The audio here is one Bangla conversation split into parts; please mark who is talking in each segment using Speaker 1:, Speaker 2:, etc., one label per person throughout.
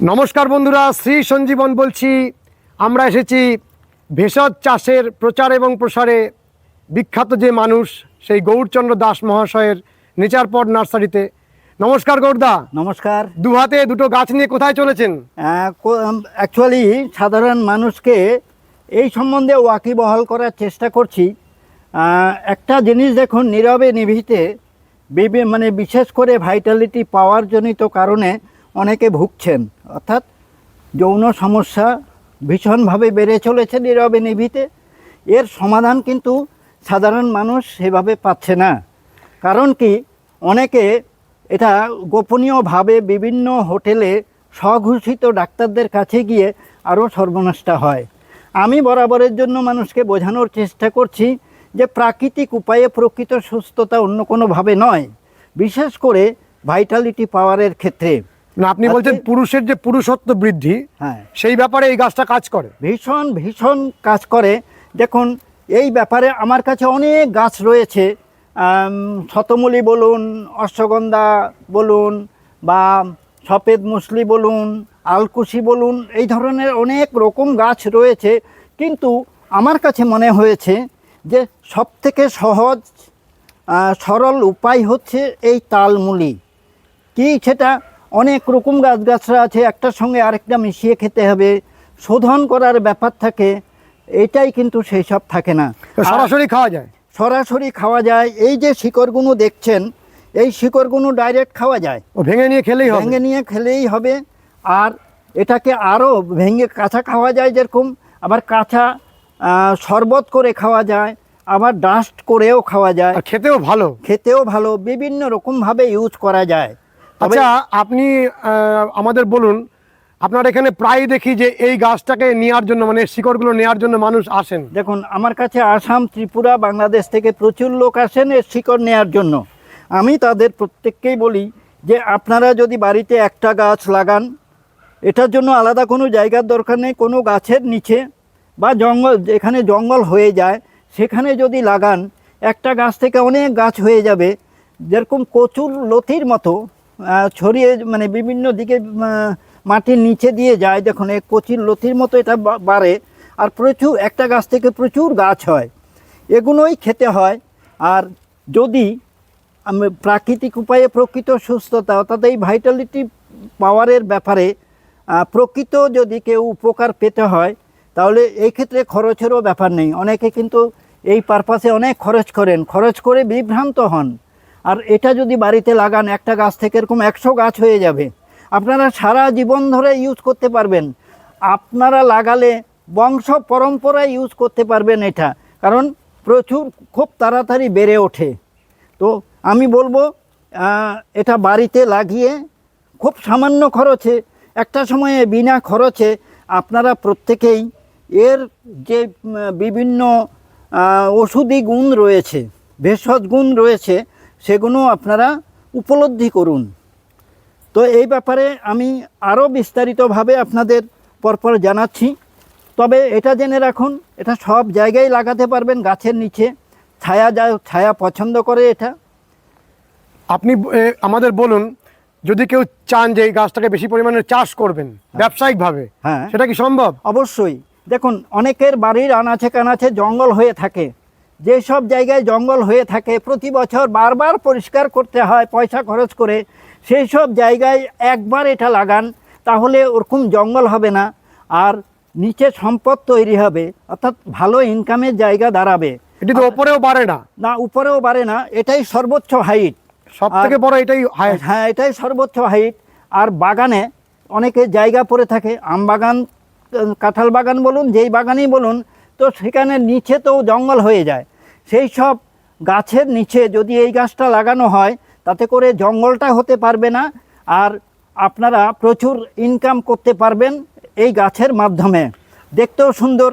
Speaker 1: নমস্কার বন্ধুরা শ্রী সঞ্জীবন বলছি। আমরা এসেছি ভেষজ চাষের প্রচার এবং প্রসারে। বিখ্যাত যে মানুষ সেই গৌরচন্দ্র দাস মহাশয়ের নেচার পট নার্সারিতে। নমস্কার গৌরদা।
Speaker 2: নমস্কার।
Speaker 1: দু হাতে দুটো গাছ নিয়ে কোথায় চলেছেন?
Speaker 2: অ্যাকচুয়ালি সাধারণ মানুষকে এই সম্বন্ধে ওয়াকিবহাল করার চেষ্টা করছি। একটা জিনিস দেখুন নীরবে নিভিতে মানে বিশেষ করে ভাইটালিটি পাওয়ার জনিত কারণে অনেকে ভুগছেন। অর্থাৎ যৌন সমস্যা ভীষণভাবে বেড়ে চলেছে নীরবে নিভিতে। এর সমাধান কিন্তু সাধারণ মানুষ সেভাবে পাচ্ছে না। কারণ কি? অনেকে এটা গোপনীয়ভাবে বিভিন্ন হোটেলে স্বঘোষিত ডাক্তারদের কাছে গিয়ে আরও সর্বনাশটা হয়। আমি বরাবরের জন্য মানুষকে বোঝানোর চেষ্টা করছি যে প্রাকৃতিক উপায়ে প্রকৃত সুস্থতা অন্য কোনোভাবে নয়। বিশেষ করে ভাইটালিটি পাওয়ারের ক্ষেত্রে।
Speaker 1: না আপনি বলছেন পুরুষের যে পুরুষত্ব বৃদ্ধি
Speaker 2: হ্যাঁ।
Speaker 1: সেই ব্যাপারে এই গাছটা কাজ করে।
Speaker 2: ভীষণ ভীষণ কাজ করে। দেখুন এই ব্যাপারে আমার কাছে অনেক গাছ রয়েছে। শতমূলী বলুন অশ্বগন্ধা বলুন বা সফেদ মুসলি বলুন আলকুশি বলুন এই ধরনের অনেক রকম গাছ রয়েছে। কিন্তু আমার কাছে মনে হয়েছে যে সবথেকে সহজ সরল উপায় হচ্ছে এই তালমুলি। কি সেটা? অনেক রকম গাছগাছরা আছে একটার সঙ্গে আরেকটা মিশিয়ে খেতে হবে। শোধন করার ব্যাপার থাকে এটাই কিন্তু সেই সব থাকে না।
Speaker 1: সরাসরি খাওয়া যায়?
Speaker 2: সরাসরি খাওয়া যায়। এই যে শিকড়গুলো দেখছেন এই শিকড়গুলো ডাইরেক্ট খাওয়া যায়।
Speaker 1: ও ভেঙে নিয়ে খেলেই হবে?
Speaker 2: ভেঙে নিয়ে খেলেই হবে। আর এটাকে আরও ভেঙে কাঁচা খাওয়া যায় যেরকম আবার কাঁচা শরবত করে খাওয়া যায় আবার ডাস্ট করেও খাওয়া যায়।
Speaker 1: খেতেও ভালো?
Speaker 2: খেতেও ভালো। বিভিন্ন রকমভাবে ইউজ করা যায়।
Speaker 1: আচ্ছা আপনি আমাদের বলুন আপনার এখানে প্রায় দেখি যে এই গাছটাকে নেওয়ার জন্য মানে শিকড়গুলো নেওয়ার জন্য মানুষ আসেন।
Speaker 2: দেখুন আমার কাছে আসাম ত্রিপুরা বাংলাদেশ থেকে প্রচুর লোক আসেন এর শিকড় নেওয়ার জন্য। আমি তাদের প্রত্যেককেই বলি যে আপনারা যদি বাড়িতে একটা গাছ লাগান এটার জন্য আলাদা কোনো জায়গার দরকার নেই কোনো গাছের নিচে বা জঙ্গল যেখানে জঙ্গল হয়ে যায় সেখানে যদি লাগান একটা গাছ থেকে অনেক গাছ হয়ে যাবে। যেরকম কচুর লতির মতো ছড়িয়ে মানে বিভিন্ন দিকে মাটির নিচে দিয়ে যায়। দেখুন, এই কচির লতির মতো এটা বাড়ে। আর প্রচুর, একটা গাছ থেকে প্রচুর গাছ হয়। এগুলোই খেতে হয়। আর যদি আমি প্রাকৃতিক উপায়ে প্রকৃত সুস্থতা, অর্থাৎ এই ভাইটালিটি পাওয়ারের ব্যাপারে প্রকৃত যদি কেউ উপকার পেতে হয়, তাহলে এই ক্ষেত্রে খরচেরও ব্যাপার নেই। অনেকে কিন্তু এই পারপাসে অনেক খরচ করেন। খরচ করে বিভ্রান্ত হন। আর এটা যদি বাড়িতে লাগান, একটা গাছ থেকে এরকম একশো গাছ হয়ে যাবে। আপনারা সারা জীবন ধরে ইউজ করতে পারবেন। আপনারা লাগালে বংশ পরম্পরায় ইউজ করতে পারবেন এটা। কারণ প্রচুর খুব তাড়াতাড়ি বেড়ে ওঠে। তো আমি বলব এটা বাড়িতে লাগিয়ে খুব সামান্য খরচে, একটা সময়ে বিনা খরচে আপনারা প্রত্যেকেই এর যে বিভিন্ন ওষুধি গুণ রয়েছে, ভেষজ গুণ রয়েছে সেগুলো আপনারা উপলব্ধি করুন। তো এই ব্যাপারে আমি আরও বিস্তারিতভাবে আপনাদের পরপর জানাচ্ছি। তবে এটা জেনে রাখুন এটা সব জায়গায় লাগাতে পারবেন গাছের নিচে। ছায়া যা ছায়া পছন্দ করে এটা।
Speaker 1: আপনি আমাদের বলুন যদি কেউ চান যে এই গাছটাকে বেশি পরিমাণে চাষ করবেন ব্যবসায়িকভাবে
Speaker 2: হ্যাঁ।
Speaker 1: সেটা কি সম্ভব?
Speaker 2: অবশ্যই। দেখুন অনেকের বাড়ির আনাচে কানাচে জঙ্গল হয়ে থাকে। যেসব জায়গায় জঙ্গল হয়ে থাকে প্রতি বছর বারবার পরিষ্কার করতে হয় পয়সা খরচ করে সেই সব জায়গায় একবার এটা লাগান তাহলে ওরকম জঙ্গল হবে না। আর নিচে সম্পদ তৈরি হবে অর্থাৎ ভালো ইনকামের জায়গা দাঁড়াবে।
Speaker 1: এটি তো ওপরেও বাড়ে না।
Speaker 2: না উপরেও বাড়ে না এটাই সর্বোচ্চ হাইট
Speaker 1: সব থেকে বড় এটাই হাইট
Speaker 2: হ্যাঁ এটাই সর্বোচ্চ হাইট আর বাগানে অনেকে জায়গা পড়ে থাকে আম বাগান কাঁঠাল বাগান বলুন যেই বাগানেই বলুন তো সেখানে নিচে তো জঙ্গল হয়ে যায়। সেই সব গাছের নিচে যদি এই গাছটা লাগানো হয় তাতে করে জঙ্গলটা হতে পারবে না আর আপনারা প্রচুর ইনকাম করতে পারবেন এই গাছের মাধ্যমে। দেখতেও সুন্দর।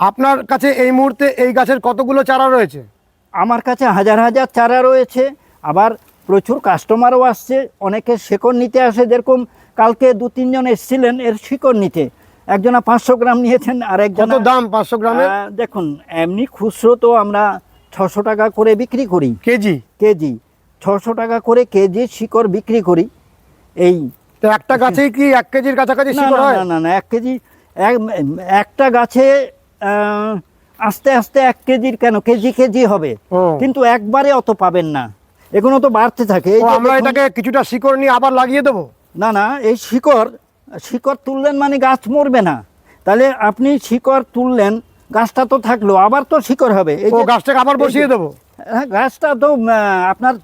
Speaker 1: আপনার কাছে এই মুহূর্তে এই গাছের কতগুলো চারা রয়েছে?
Speaker 2: আমার কাছে হাজার হাজার চারা রয়েছে আবার প্রচুর কাস্টমারও আসছে অনেকে শেকড় নিতে আসে যেরকম কালকে দু তিনজন এসেছিলেন এর শিকড় নিতে। একজনা পাঁচশো গ্রাম নিয়েছেন আর একজন
Speaker 1: দাম পাঁচশো গ্রামে
Speaker 2: দেখুন এমনি খুচরো তো আমরা ছশো টাকা করে বিক্রি করি।
Speaker 1: কেজি?
Speaker 2: কেজি। ছশো টাকা করে কেজি শিকড় বিক্রি করি। এই
Speaker 1: তো একটা গাছেই কি এক কেজির কাছাকাছি শিকড়
Speaker 2: না,
Speaker 1: হয়?
Speaker 2: না না না এক কেজি এক- একটা গাছে আস্তে আস্তে এক কেজির কেন? কেজি কেজি হবে। কিন্তু একবারে অত পাবেন না। এগুলো তো বাড়তে থাকে।
Speaker 1: আমরা এটাকে কিছুটা শিকড় নিয়ে আবার লাগিয়ে দেবো?
Speaker 2: না না এই শিকড় শিকড় তুললেন মানে গাছ মরবে না। তাহলে আপনি শিকড় তুললেন গাছটা তো থাকল আবার তো শিকড় হবে। এই যে-
Speaker 1: গাছটাকে আবার বসিয়ে দেবো?
Speaker 2: হ্যাঁ, গাছটা তো আপনার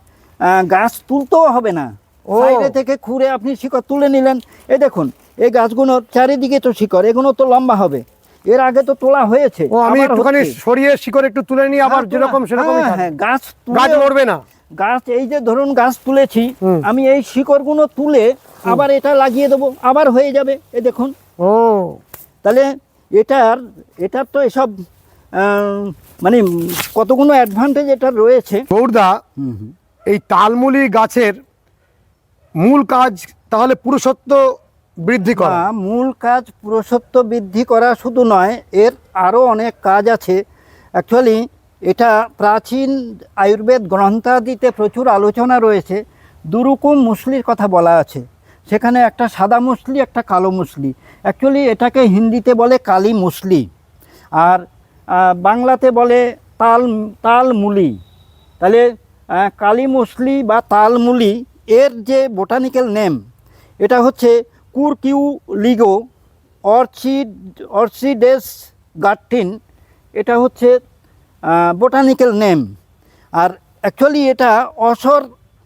Speaker 2: গাছ তুলতেও হবে না। সাইডে থেকে খুঁড়ে আপনি শিকড় তুলে নিলেন। এই দেখুন এই গাছগুলোর চারিদিকে তো শিকড় এগুলো তো লম্বা হবে। এর আগে তো তোলা হয়েছে
Speaker 1: ও আমি একটুখানি সরিয়ে শিকড় একটু তুলে নিয়ে আবার
Speaker 2: হ্যাঁ,
Speaker 1: যেরকম সেরকমই
Speaker 2: হ্যাঁ, হ্যাঁ, গাছ
Speaker 1: গাছ মরবে না।
Speaker 2: গাছ এই যে ধরুন গাছ তুলেছি আমি এই শিকড়গুলো তুলে আবার এটা লাগিয়ে দেবো আবার হয়ে যাবে এ দেখুন।
Speaker 1: ও।
Speaker 2: তাহলে এটার এটার তো এসব মানে কতগুলো অ্যাডভান্টেজ এটা রয়েছে।
Speaker 1: গৌরদা এই তালমুলি গাছের মূল কাজ তাহলে পুরুষত্ব বৃদ্ধি করা।
Speaker 2: মূল কাজ পুরুষত্ব বৃদ্ধি করা শুধু নয় এর আরও অনেক কাজ আছে। অ্যাকচুয়ালি এটা প্রাচীন আয়ুর্বেদ গ্রন্থাদিতে প্রচুর আলোচনা রয়েছে। দুরকম মুসলির কথা বলা আছে। সেখানে একটা সাদা মুসলি, একটা কালো মুসলি। অ্যাকচুয়ালি এটাকে হিন্দিতে বলে কালি মুসলি। আর বাংলাতে বলে তাল তালমুলি তাহলে কালি মুসলি বা তালমুলি এর যে বোটানিক্যাল নেম, এটা হচ্ছে কুরকিউ লিগো অর্চিড অর্চিডেস গার্টিন এটা হচ্ছে বোটানিক্যাল নেম। আর অ্যাকচুয়ালি এটা অসর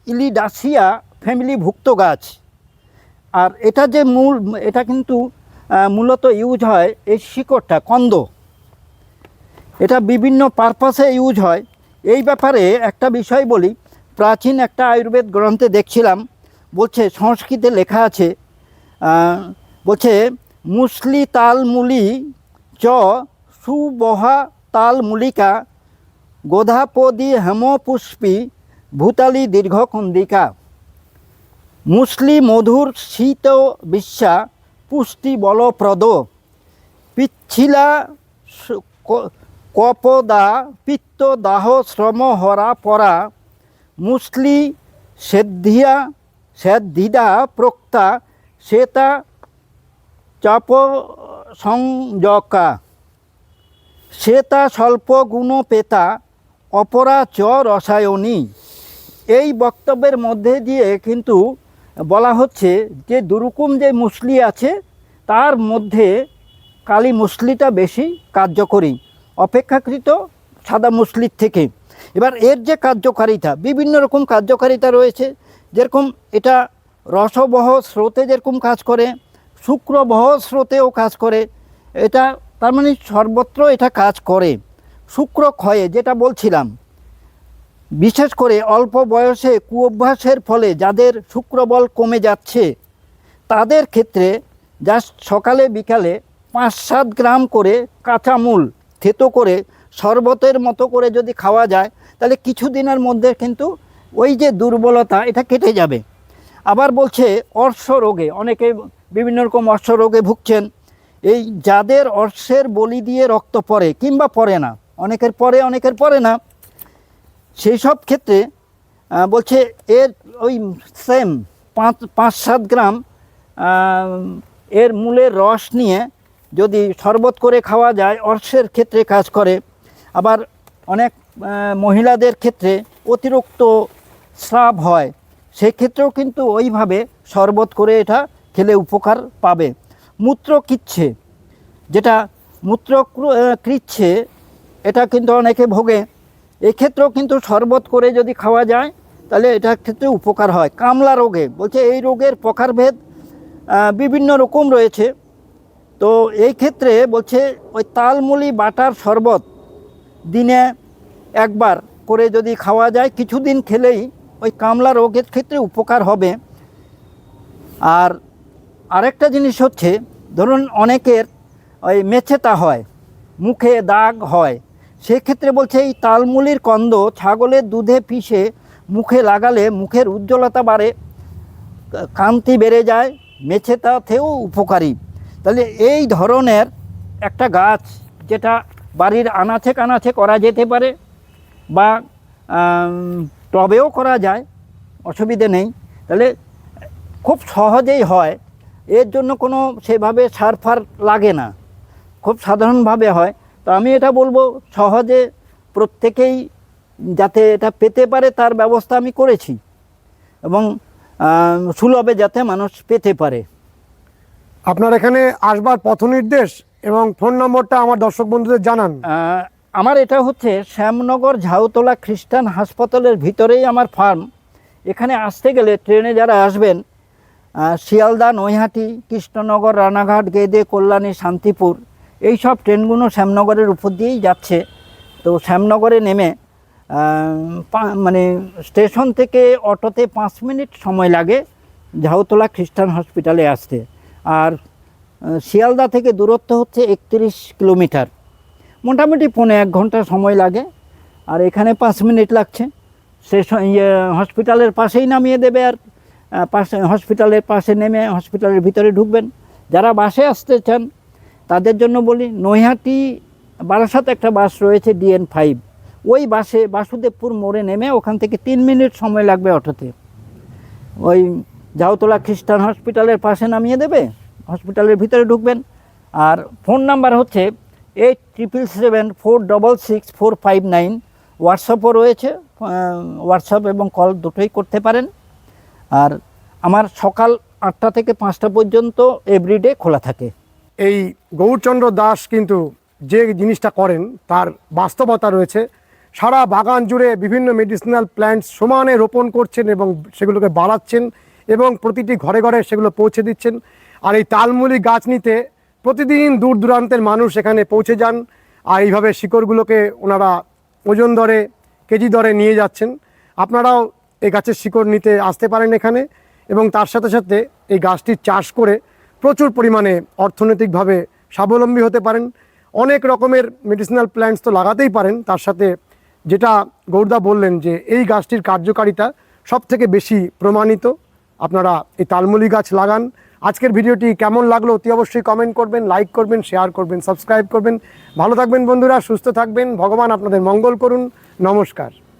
Speaker 2: ইলিডাসিয়া ফ্যামিলিভুক্ত গাছ। আর এটা যে মূল, এটা কিন্তু মূলত ইউজ হয় এই শিকড়টা, কন্দ। এটা বিভিন্ন পারপাসে ইউজ হয়। এই ব্যাপারে একটা বিষয় বলি, প্রাচীন একটা আয়ুর্বেদ গ্রন্থে দেখছিলাম, বলছে, সংস্কৃতে লেখা আছে বলছে, মুসলি তালমুলি চ সুবহা তালমুলিকা গোধাপদি হেমপুষ্পী ভূতালি দীর্ঘকন্দিকা মুসলি মধুর শীত বিশ্বা পুষ্টি বলপ্রদ। পিচ্ছিলা কপদা পিত্ত দাহ শ্রম হরা পরা। মুসলি সেদ্ধিয়া সেদ্ধিদা প্রক্তা শ্বেতা চাপ সংযকা শ্বেতা স্বল্প গুণ পেতা অপরা চ রসায়নী। এই বক্তব্যের মধ্যে দিয়ে কিন্তু বলা হচ্ছে যে দুরকম যে মুসলি আছে, তার মধ্যে কালী মুসলিটা বেশি কার্যকরী, অপেক্ষাকৃত সাদা মুসলির থেকে। এবার এর যে কার্যকারিতা, বিভিন্ন রকম কার্যকারিতা রয়েছে। যেরকম এটা রসবহ স্রোতে যেরকম কাজ করে, শুক্রবহ স্রোতেও কাজ করে, এটা তার মানে সর্বত্র এটা কাজ করে। শুক্র ক্ষয়ে যেটা বলছিলাম বিশেষ করে অল্প বয়সে কুঅভ্যাসের ফলে যাদের শুক্রবল কমে যাচ্ছে, তাদের ক্ষেত্রে জাস্ট সকালে বিকালে পাঁচ সাত গ্রাম করে কাঁচামূল থেতো করে শরবতের মতো করে যদি খাওয়া যায়, তাহলে কিছু দিনের মধ্যে কিন্তু ওই যে দুর্বলতা, এটা কেটে যাবে। আবার বলছে অর্শ রোগে, অনেকে বিভিন্ন রকম অর্শ রোগে ভুগছেন। এই যাদের অর্শের বলি দিয়ে রক্ত পড়ে কিংবা পড়ে না, অনেকের পরে অনেকের পরে না সেই সব ক্ষেত্রে বলছে এর ওই সেম পাঁচ পাঁচ, সাত গ্রাম এর মূলের রস নিয়ে যদি শরবত করে খাওয়া যায়, অর্শের ক্ষেত্রে কাজ করে। আবার অনেক মহিলাদের ক্ষেত্রে অতিরিক্ত স্রাব হয়। সেক্ষেত্রেও কিন্তু ওইভাবে শরবত করে এটা খেলে উপকার পাবে। মূত্র কিচ্ছে, যেটা মূত্র কৃচ্ছে এটা কিন্তু অনেকে ভোগে। এক্ষেত্রেও কিন্তু শরবত করে যদি খাওয়া যায়, তাহলে এটার ক্ষেত্রে উপকার হয়। কামলা রোগে, বলছে এই রোগের প্রকারভেদ বিভিন্ন রকম রয়েছে। তো এই ক্ষেত্রে বলছে ওই তালমুলি বাটার শরবত দিনে একবার করে যদি খাওয়া যায়, কিছুদিন খেলেই ওই কামলা রোগের ক্ষেত্রে উপকার হবে। আর আরেকটা জিনিস হচ্ছে, ধরুন অনেকের ওই মেছেতা হয়, মুখে দাগ হয় সেক্ষেত্রে বলছে, এই তালমুলির কন্দ ছাগলের দুধে পিষে মুখে লাগালে মুখের উজ্জ্বলতা বাড়ে কান্তি বেড়ে যায় মেছে মেছেতাতেও উপকারী। তাহলে এই ধরনের একটা গাছ যেটা বাড়ির আনাচে কানাচে করা যেতে পারে বা টবেও করা যায়, অসুবিধে নেই। তাহলে খুব সহজেই হয়, এর জন্য কোনো সেভাবে সার ফার লাগে না। খুব সাধারণভাবে হয়। তো আমি এটা বলব সহজে প্রত্যেকেই যাতে এটা পেতে পারে তার ব্যবস্থা আমি করেছি। এবং সুলভে যাতে মানুষ পেতে পারে।
Speaker 1: আপনার এখানে আসবার পথ নির্দেশ এবং ফোন নম্বরটা আমার দর্শক বন্ধুদের জানান।
Speaker 2: আমার এটা হচ্ছে শ্যামনগর ঝাউতলা খ্রিস্টান হাসপাতালের ভিতরেই আমার ফার্ম। এখানে আসতে গেলে ট্রেনে যারা আসবেন শিয়ালদা নৈহাটি কৃষ্ণনগর রানাঘাট গেদে কল্যাণী শান্তিপুর এই সব ট্রেনগুলো শ্যামনগরের উপর দিয়েই যাচ্ছে। তো শ্যামনগরে নেমে মানে স্টেশন থেকে অটোতে পাঁচ মিনিট সময় লাগে ঝাউতলা খ্রিস্টান হসপিটালে আসতে। আর শিয়ালদা থেকে দূরত্ব হচ্ছে একত্রিশ কিলোমিটার। মোটামুটি পৌনে এক ঘণ্টা সময় লাগে। আর এখানে পাঁচ মিনিট লাগছে। স্টেশন ইয়ে হসপিটালের পাশেই নামিয়ে দেবে আর পাশে, হসপিটালের পাশে নেমে হসপিটালের ভিতরে ঢুকবেন। যারা বাসে আসতে চান তাদের জন্য বলি, নৈহাটি বারাসাত একটা বাস রয়েছে ডিএন ফাইভ। ওই বাসে বাসুদেবপুর মোড়ে নেমে ওখান থেকে তিন মিনিট সময় লাগবে অটোতে। ওই জাউতলা খ্রিস্টান হসপিটালের পাশে নামিয়ে দেবে, হসপিটালের ভিতরে ঢুকবেন। আর ফোন নাম্বার হচ্ছে eight triple seven four double six four five nine. হোয়াটসঅ্যাপও রয়েছে হোয়াটসঅ্যাপ এবং কল দুটোই করতে পারেন। আর আমার সকাল আটটা থেকে পাঁচটা পর্যন্ত এভরিডে খোলা থাকে।
Speaker 1: এই গৌরচন্দ্র দাস কিন্তু যে জিনিসটা করেন, তার বাস্তবতা রয়েছে। সারা বাগান জুড়ে বিভিন্ন মেডিসিনাল প্ল্যান্টস সমানে রোপণ করছেন এবং সেগুলোকে বাড়াচ্ছেন এবং প্রতিটি ঘরে ঘরে সেগুলো পৌঁছে দিচ্ছেন। আর এই তালমুলি গাছ নিতে প্রতিদিন দূর দূরান্তের মানুষ এখানে পৌঁছে যান আর এইভাবে শিকড়গুলোকে ওনারা ওজন দরে, কেজি দরে নিয়ে যাচ্ছেন। আপনারাও এই গাছের শিকড় নিতে আসতে পারেন এখানে এবং তার সাথে সাথে এই গাছটির চাষ করে প্রচুর পরিমাণে অর্থনৈতিকভাবে স্বাবলম্বী হতে পারেন। অনেক রকমের মেডিসিনাল প্ল্যান্টস তো লাগাতেই পারেন। তার সাথে যেটা গৌরদা বললেন যে এই গাছটির কার্যকারিতা সব থেকে বেশি প্রমাণিত। আপনারা এই তালমুলি গাছ লাগান। আজকের ভিডিওটি কেমন লাগল অতি অবশ্যই কমেন্ট করবেন লাইক করবেন শেয়ার করবেন সাবস্ক্রাইব করবেন। ভালো থাকবেন বন্ধুরা, সুস্থ থাকবেন। ভগবান আপনাদের মঙ্গল করুন। নমস্কার।